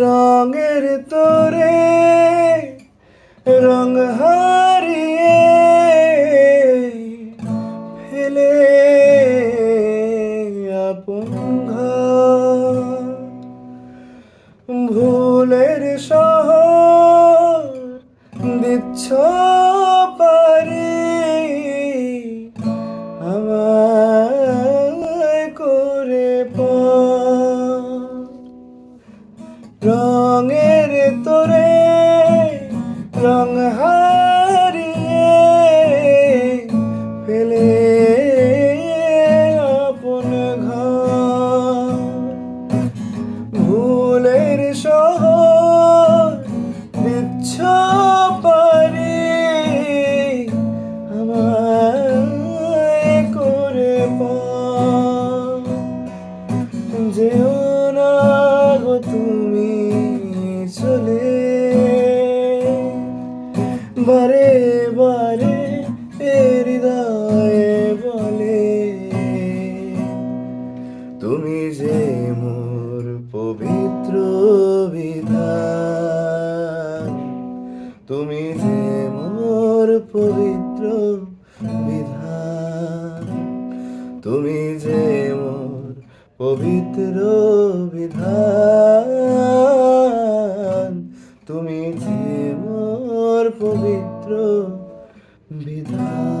রঙের তোরে রং হারিয়ে ফেলে ঘর। ভুলের শহর দিচ্ছ পারি আমায় করে পর। রঙের তোরে রং হারিয়ে ফেলে আপন ঘর। ভুলের শহর বিচ্ছ পারি আমায় করে যেও না গো তুমি বারে বারে হৃদয়ে বলে, তুমি যে মোর পবিত্র বিধান, তুমি যে মোর পবিত্র বিধান, তুমি যে মোর পবিত্র বিধান, তুমি যে মোর পবিত্র বিধান।